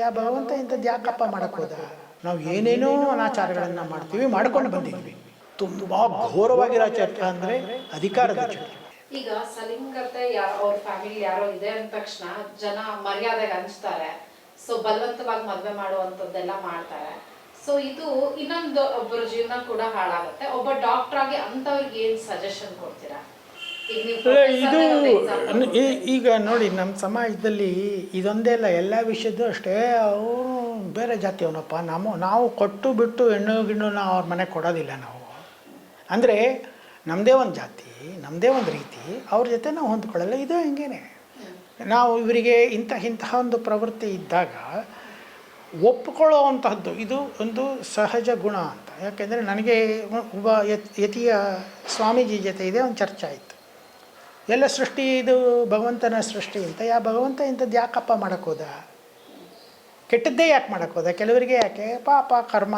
ಯಾ ಭಗವಂತ ಇಂಥದ್ದು ಯಾಕಪ್ಪ ಮಾಡಕ್ ಹೋದ? ನಾವು ಏನೇನೋ ಅನಾಚಾರಗಳನ್ನ ಮಾಡ್ತೀವಿ, ಮಾಡ್ಕೊಂಡು ಬಂದಿದ್ವಿ. ತುಂಬಾ ಘೋರವಾಗಿರೋ ಚಟ ಅಂದ್ರೆ ಅಧಿಕಾರದ ಚಟ ಈಗ ಸಲಿಂಗತೆ ಅವ್ರ ಫ್ಯಾಮಿಲಿ ಯಾರೋ ಇದೆ ಅಂದ ತಕ್ಷಣ ಜನ ಮರ್ಯಾದೆಗೆ ಹಂಚ್ತಾರೆ. ಸೊ ಬಲವಂತವಾಗಿ ಮದ್ವೆ ಮಾಡುವಂತದ್ದೆಲ್ಲ ಮಾಡ್ತಾರೆ. ಸೊ ಇದು ಇನ್ನೊಂದು ಒಬ್ಬರ ಜೀವನ ಕೂಡ ಹಾಳಾಗುತ್ತೆ. ಒಬ್ಬ ಡಾಕ್ಟರ್ ಆಗಿ ಅಂತವ್ರಿಗೆ ಏನು ಸಜೆಷನ್ ಕೊಡ್ತೀರಾ? ಇದು ಈಗ ನೋಡಿ ನಮ್ಮ ಸಮಾಜದಲ್ಲಿ ಇದೊಂದೇ ಅಲ್ಲ ಎಲ್ಲ ವಿಷಯದ್ದು ಅಷ್ಟೇ. ಅವರು ಬೇರೆ ಜಾತಿಯವನಪ್ಪ. ನಮ್ಮ ನಾವು ಕೊಟ್ಟು ಬಿಟ್ಟು ಹೆಣ್ಣು ಗಿಣ್ಣು ನಾವು ಅವ್ರ ಮನೆಗೆ ಕೊಡೋದಿಲ್ಲ ನಾವು. ಅಂದರೆ ನಮ್ಮದೇ ಒಂದು ಜಾತಿ ನಮ್ಮದೇ ಒಂದು ರೀತಿ ಅವ್ರ ಜೊತೆ ನಾವು ಹೊಂದ್ಕೊಳ್ಳಲ್ಲ ಇದು ಹಿಂಗೇನೆ? ನಾವು ಇವರಿಗೆ ಇಂಥ ಇಂತಹ ಒಂದು ಪ್ರವೃತ್ತಿ ಇದ್ದಾಗ ಒಪ್ಪಿಕೊಳ್ಳೋ ಅಂತಹದ್ದು ಇದು ಒಂದು ಸಹಜ ಗುಣ ಅಂತ. ಯಾಕೆಂದರೆ ನನಗೆ ಒಬ್ಬ ಯತ್ ಯತಿಯ ಸ್ವಾಮೀಜಿ ಜೊತೆ ಇದೆ ಒಂದು ಚರ್ಚೆ ಆಯಿತು. ಎಲ್ಲ ಸೃಷ್ಟಿ ಇದು ಭಗವಂತನ ಸೃಷ್ಟಿ ಅಂತ. ಯಾ ಭಗವಂತ ಇಂಥದ್ದು ಯಾಕಪ್ಪ ಮಾಡೋಕ್ಕೋದ ಕೆಟ್ಟದ್ದೇ ಯಾಕೆ ಮಾಡೋಕ್ಕೋದ ಕೆಲವರಿಗೆ ಯಾಕೆ? ಪಾಪ, ಕರ್ಮ.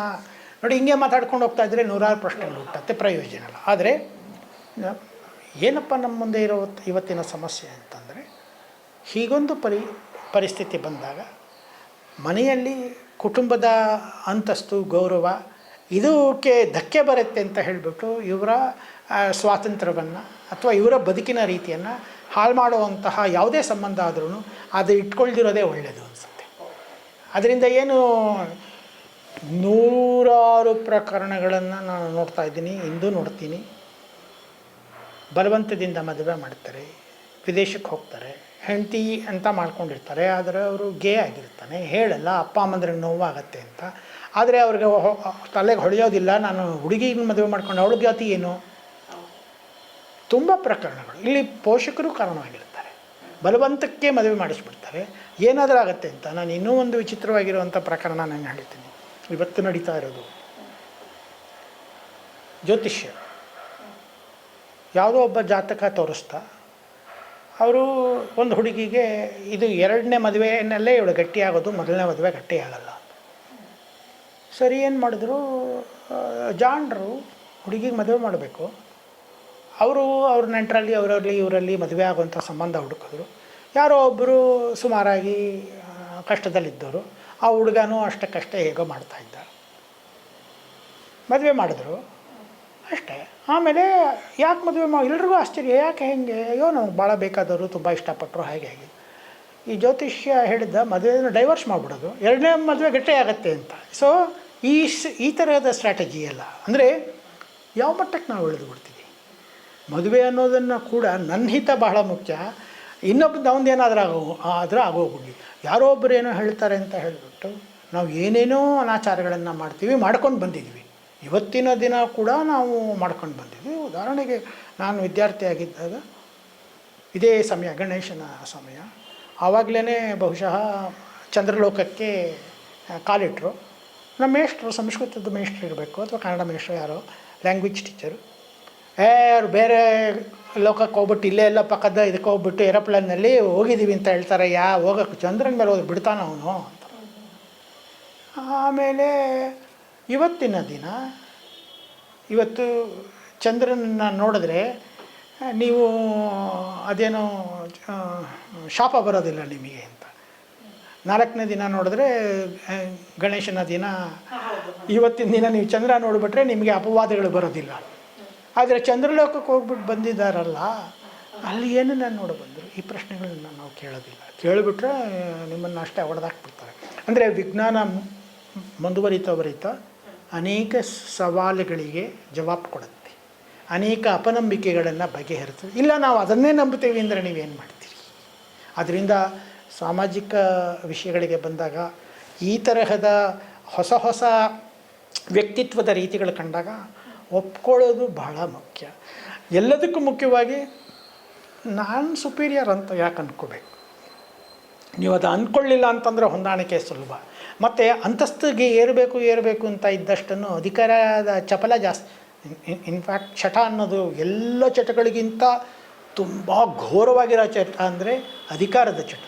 ನೋಡಿ, ಹಿಂಗೆ ಮಾತಾಡ್ಕೊಂಡು ಹೋಗ್ತಾ ಇದ್ರೆ ನೂರಾರು ಪ್ರಶ್ನೆಗಳು ಹುಟ್ಟತ್ತೆ ಪ್ರಯೋಜನ ಇಲ್ಲ ಆದರೆ ಏನಪ್ಪ ನಮ್ಮ ಮುಂದೆ ಇರೋ ಇವತ್ತಿನ ಸಮಸ್ಯೆ ಅಂತಂದರೆ, ಹೀಗೊಂದು ಪರಿ, ಪರಿಸ್ಥಿತಿ ಬಂದಾಗ ಮನೆಯಲ್ಲಿ ಕುಟುಂಬದ ಅಂತಸ್ತು, ಗೌರವ ಇದಕ್ಕೆ ಧಕ್ಕೆ ಬರುತ್ತೆ ಅಂತ ಹೇಳಿಬಿಟ್ಟು ಇವರ ಸ್ವಾತಂತ್ರ್ಯವನ್ನು ಅಥವಾ ಇವರ ಬದುಕಿನ ರೀತಿಯನ್ನು ಹಾಳು ಮಾಡುವಂತಹ ಯಾವುದೇ ಸಂಬಂಧ ಆದ್ರೂ ಅದು ಇಟ್ಕೊಳ್ದಿರೋದೇ ಒಳ್ಳೆಯದು ಅನಿಸುತ್ತೆ. ಅದರಿಂದ ಏನು ನೂರಾರು ಪ್ರಕರಣಗಳನ್ನು ನಾನು ನೋಡ್ತಾ ಇದ್ದೀನಿ, ಇಂದು ನೋಡ್ತೀನಿ. ಬಲವಂತದಿಂದ ಮದುವೆ ಮಾಡ್ತಾರೆ, ವಿದೇಶಕ್ಕೆ ಹೋಗ್ತಾರೆ. ಹೆಂಡತಿ ಅಂತ ಮಾಡ್ಕೊಂಡಿರ್ತಾರೆ, ಆದರೆ ಅವರು ಗೇ ಆಗಿರ್ತಾನೆ. ಹೇಳಲ್ಲ, ಅಪ್ಪ ಅಮ್ಮಂದ್ರಿಗೆ ನೋವಾಗತ್ತೆ ಅಂತ. ಆದರೆ ಅವ್ರಿಗೆ ತಲೆಗೆ ಹೊಡೆಯೋದಿಲ್ಲ. ನಾನು ಹುಡುಗಿನ ಮದುವೆ ಮಾಡ್ಕೊಂಡು, ಅವಳು ಜಾತಿ ಏನು? ತುಂಬ ಪ್ರಕರಣಗಳು. ಇಲ್ಲಿ ಪೋಷಕರು ಕಾರಣವಾಗಿರ್ತಾರೆ. ಬಲವಂತಕ್ಕೆ ಮದುವೆ ಮಾಡಿಸ್ಬಿಡ್ತಾರೆ. ಏನಾದರೂ ಆಗುತ್ತೆ ಅಂತ. ನಾನು ಇನ್ನೂ ಒಂದು ವಿಚಿತ್ರವಾಗಿರುವಂಥ ಪ್ರಕರಣ ನಾನು ಹೇಳ್ತೀನಿ. ಇವತ್ತು ನಡೀತಾ ಇರೋದು. ಜ್ಯೋತಿಷ್ಯ. ಯಾವುದೋ ಒಬ್ಬ ಜಾತಕ ತೋರಿಸ್ತಾ ಅವರು ಒಂದು ಹುಡುಗಿಗೆ ಇದು ಎರಡನೇ ಮದುವೆಯನ್ನಲ್ಲೇ ಇವಳು ಗಟ್ಟಿಯಾಗೋದು, ಮೊದಲನೇ ಮದುವೆ ಗಟ್ಟಿಯಾಗಲ್ಲ. ಸರಿ, ಏನು ಮಾಡಿದ್ರು? ಜಾಣರು ಹುಡುಗಿಗೆ ಮದುವೆ ಮಾಡಬೇಕು. ಅವರು ಅವ್ರ ನೆಂಟರಲ್ಲಿ, ಅವರಲ್ಲಿ, ಇವರಲ್ಲಿ ಮದುವೆ ಆಗುವಂಥ ಸಂಬಂಧ ಹುಡುಕಿದ್ರು. ಯಾರೋ ಒಬ್ಬರು ಸುಮಾರಾಗಿ ಕಷ್ಟದಲ್ಲಿದ್ದವರು. ಆ ಹುಡುಗನೂ ಅಷ್ಟಕ್ಕಷ್ಟೇ ಹೇಗೋ ಮಾಡ್ತಾ ಇದ್ದ ಮದುವೆ ಮಾಡಿದ್ರು. ಅಷ್ಟೇ. ಆಮೇಲೆ ಯಾಕೆ ಮದುವೆ ಮಾ ಎಲ್ರಿಗೂ ಆಶ್ಚರ್ಯ, ಯಾಕೆ ಹೆಂಗೆ? ಅಯ್ಯೋ ನಮ್ಗೆ ಭಾಳ ಬೇಕಾದವರು ತುಂಬ ಇಷ್ಟಪಟ್ಟರು, ಹಾಗೆ ಹಾಗೆ. ಈ ಜ್ಯೋತಿಷ್ಯ ಹೇಳಿದ್ದ ಮದುವೆಯನ್ನು ಡೈವರ್ಸ್ ಮಾಡಿಬಿಡೋದು. ಎರಡನೇ ಮದುವೆ ಗಟ್ಟೆ ಆಗತ್ತೆ ಅಂತ. ಸೊ ಈ ಈ ಥರದ ಸ್ಟ್ರಾಟಜಿ ಎಲ್ಲ ಅಂದರೆ, ಯಾವ ಮಟ್ಟಕ್ಕೆ ನಾವು ಇಳಿದು ಬಿಡ್ತೀವಿ? ಮದುವೆ ಅನ್ನೋದನ್ನು ಕೂಡ ನನ್ನ ಹಿತ ಬಹಳ ಮುಖ್ಯ. ಇನ್ನೊಬ್ಬ ಏನಾದರೂ ಆಗೋ ಆದರೆ ಆಗೋಗ್ಬಿಡಿ ಯಾರೋ ಒಬ್ಬರು ಏನೋ ಹೇಳ್ತಾರೆ ಅಂತ ಹೇಳಿಬಿಟ್ಟು ನಾವು ಏನೇನೋ ಅನಾಚಾರಗಳನ್ನು ಮಾಡ್ತೀವಿ, ಮಾಡ್ಕೊಂಡು ಬಂದಿದ್ವಿ. ಇವತ್ತಿನ ದಿನ ಕೂಡ ನಾವು ಮಾಡ್ಕೊಂಡು ಬಂದಿದ್ವಿ. ಉದಾಹರಣೆಗೆ ನಾನು ವಿದ್ಯಾರ್ಥಿಯಾಗಿದ್ದಾಗ ಇದೇ ಸಮಯ, ಗಣೇಶನ ಸಮಯ. ಆವಾಗಲೇ ಬಹುಶಃ ಚಂದ್ರಲೋಕಕ್ಕೆ ಕಾಲಿಟ್ಟರು ನಮ್ಮ ಮೇಷ್ಟ್ರು ಸಂಸ್ಕೃತದ ಮೇಷ್ಟ್ರು ಇರಬೇಕು ಅಥವಾ ಕನ್ನಡ ಮೇಷ್ಟ್ರು ಯಾರೋ ಲ್ಯಾಂಗ್ವೇಜ್ ಟೀಚರು ಅವ್ರು ಬೇರೆ ಲೋಕಕ್ಕೆ ಹೋಗ್ಬಿಟ್ಟು ಇಲ್ಲೇ ಎಲ್ಲ ಪಕ್ಕದ ಇದಕ್ಕೆ ಹೋಗ್ಬಿಟ್ಟು ಏರೋಪ್ಲೇನಲ್ಲಿ ಹೋಗಿದ್ದೀವಿ ಅಂತ ಹೇಳ್ತಾರೆ. ಯಾ, ಹೋಗಕ್ಕೆ ಚಂದ್ರನ ಮೇಲೆ ಹೋಗಿ ಬಿಡ್ತಾನ ಅವನು ಆಮೇಲೆ ಇವತ್ತಿನ ದಿನ, ಇವತ್ತು ಚಂದ್ರನನ್ನ ನೋಡಿದ್ರೆ, ನೀವು ಅದೇನೋ ಶಾಪ ಬರೋದಿಲ್ಲ ನಿಮಗೆ ಅಂತ. ನಾಲ್ಕನೇ ದಿನ ನೋಡಿದ್ರೆ ಗಣೇಶನ ದಿನ. ಇವತ್ತಿನ ದಿನ ನೀವು ಚಂದ್ರ ನೋಡಿಬಿಟ್ರೆ ನಿಮಗೆ ಅಪವಾದಗಳು ಬರೋದಿಲ್ಲ. ಆದರೆ ಚಂದ್ರಲೋಕಕ್ಕೆ ಹೋಗ್ಬಿಟ್ಟು ಬಂದಿದ್ದಾರಲ್ಲ, ಅಲ್ಲಿ ಏನನ್ನ ನೋಡಿ ಬಂದರು ಈ ಪ್ರಶ್ನೆಗಳನ್ನ ನಾವು ಕೇಳೋದಿಲ್ಲ. ಕೇಳಿಬಿಟ್ರೆ ನಿಮ್ಮನ್ನು ಅಷ್ಟೇ ಹೊಡೆದಾಕ್ಬಿಡ್ತಾರೆ. ಅಂದರೆ ವಿಜ್ಞಾನ ಮುಂದುವರಿತಾ ಬರಿತಾ ಅನೇಕ ಸವಾಲುಗಳಿಗೆ ಜವಾಬು ಕೊಡುತ್ತೆ. ಅನೇಕ ಅಪನಂಬಿಕೆಗಳನ್ನು ಬಗೆಹರಿಸ್ತದೆ ಇಲ್ಲ, ನಾವು ಅದನ್ನೇ ನಂಬುತ್ತೇವೆ ಅಂದರೆ ನೀವೇನು ಮಾಡ್ತೀರಿ? ಅದರಿಂದ ಸಾಮಾಜಿಕ ವಿಷಯಗಳಿಗೆ ಬಂದಾಗ ಈ ತರಹದ ಹೊಸ ಹೊಸ ವ್ಯಕ್ತಿತ್ವದ ರೀತಿಗಳು ಕಂಡಾಗ ಒಪ್ಕೊಳ್ಳೋದು ಬಹಳ ಮುಖ್ಯ. ಎಲ್ಲದಕ್ಕೂ ಮುಖ್ಯವಾಗಿ ನಾನು ಸುಪೀರಿಯರ್ ಅಂತ ಯಾಕೆ ಅಂದ್ಕೋಬೇಕು ನೀವು ಅದು ಅಂದ್ಕೊಳ್ಳಿಲ್ಲ ಅಂತಂದರೆ ಹೊಂದಾಣಿಕೆ ಸುಲಭ. ಮತ್ತು ಅಂತಸ್ತಿಗೆ ಏರಬೇಕು ಏರಬೇಕು ಅಂತ ಇದ್ದಷ್ಟನ್ನು ಅಧಿಕಾರದ ಚಪಲ ಜಾಸ್ತಿ. ಇನ್ಫ್ಯಾಕ್ಟ್ ಚಟ ಅನ್ನೋದು ಎಲ್ಲ ಚಟಗಳಿಗಿಂತ ತುಂಬ ಘೋರವಾಗಿರೋ ಚಟ ಅಂದರೆ ಅಧಿಕಾರದ ಚಟ.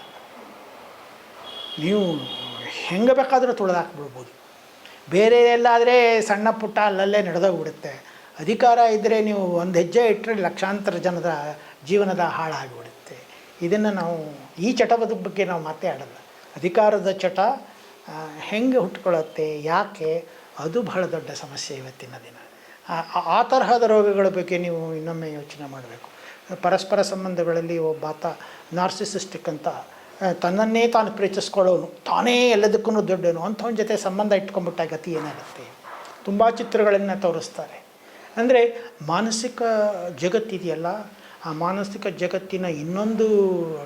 ನೀವು ಹೆಂಗೆ ಬೇಕಾದರೂ ತುಳಿದಾಕ್ಬಿಡ್ಬೋದು ಬೇರೆ ಎಲ್ಲಾದರೆ ಸಣ್ಣ ಪುಟ್ಟ ಅಲ್ಲಲ್ಲೇ ನಡೆದೋಗ್ಬಿಡುತ್ತೆ. ಅಧಿಕಾರ ಇದ್ದರೆ ನೀವು ಒಂದು ಹೆಜ್ಜೆ ಇಟ್ಟರೆ ಲಕ್ಷಾಂತರ ಜನದ ಜೀವನದ ಹಾಳಾಗಿಬಿಡುತ್ತೆ. ಇದನ್ನು ನಾವು ಈ ಚಟದ ಬಗ್ಗೆ ನಾವು ಮಾತೇ ಆಡಲ್ಲ. ಅಧಿಕಾರದ ಚಟ ಹೆಂಗೆ ಹುಟ್ಕೊಳ್ಳುತ್ತೆ, ಯಾಕೆ, ಅದು ಬಹಳ ದೊಡ್ಡ ಸಮಸ್ಯೆ ಇವತ್ತಿನ ದಿನ. ಆ- ತರಹದ ರೋಗಗಳ ಬಗ್ಗೆ ನೀವು ಇನ್ನೊಮ್ಮೆ ಯೋಚನೆ ಮಾಡಬೇಕು. ಪರಸ್ಪರ ಸಂಬಂಧಗಳಲ್ಲಿ ಒಬ್ಬಾತ ನಾರ್ಸಿಸಿಸ್ಟಿಕ್ ಅಂತ ತನ್ನನ್ನೇ ತಾನು ಪ್ರೀತಿಸ್ಕೊಳ್ಳೋನು, ತಾನೇ ಎಲ್ಲದಕ್ಕೂ ದೊಡ್ಡವನು, ಅಂಥವನ ಜೊತೆ ಸಂಬಂಧ ಇಟ್ಕೊಂಡ್ಬಿಟ್ಟ ಗತಿ ಏನಾಗುತ್ತೆ? ತುಂಬ ಚಿತ್ರಗಳನ್ನು ತೋರಿಸ್ತಾರೆ. ಅಂದರೆ ಮಾನಸಿಕ ಜಗತ್ತಿದೆಯಲ್ಲ ಆ ಮಾನಸಿಕ ಜಗತ್ತಿನ ಇನ್ನೊಂದು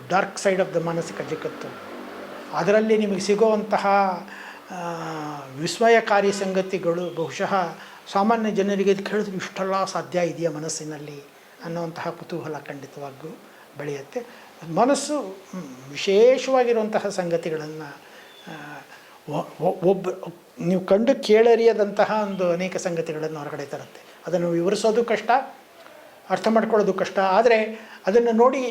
ಡಾರ್ಕ್ ಸೈಡ್ ಆಫ್ ದ ಮಾನಸಿಕ ಜಗತ್ತು. ಅದರಲ್ಲಿ ನಿಮಗೆ ಸಿಗುವಂತಹ ವಿಸ್ಮಯಕಾರಿ ಸಂಗತಿಗಳು ಬಹುಶಃ ಸಾಮಾನ್ಯ ಜನರಿಗೆ ಕೇಳಿದ್ರೆ ಇಷ್ಟೆಲ್ಲ ಸಾಧ್ಯ ಇದೆಯಾ ಮನಸ್ಸಿನಲ್ಲಿ ಅನ್ನುವಂತಹ ಕುತೂಹಲ ಖಂಡಿತವಾಗಿಯೂ ಬೆಳೆಯುತ್ತೆ. ಮನಸ್ಸು ವಿಶೇಷವಾಗಿರುವಂತಹ ಸಂಗತಿಗಳನ್ನು ಒಬ್ಬ, ನೀವು ಕಂಡು ಕೇಳರಿಯದಂತಹ ಒಂದು ಅನೇಕ ಸಂಗತಿಗಳನ್ನು ಹೊರಗಡೆ ತರುತ್ತೆ. ಅದನ್ನು ವಿವರಿಸೋದು ಕಷ್ಟ. ಅರ್ಥ ಮಾಡ್ಕೊಳ್ಳೋದು ಕಷ್ಟ. ಆದರೆ ಅದನ್ನು ನೋಡಿ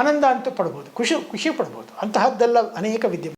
ಆನಂದ ಅಂತೂ ಪಡ್ಬೋದು, ಖುಷಿ ಖುಷಿ ಪಡ್ಬೋದು. ಅಂತಹದ್ದೆಲ್ಲ ಅನೇಕ ವಿದ್ಯೆ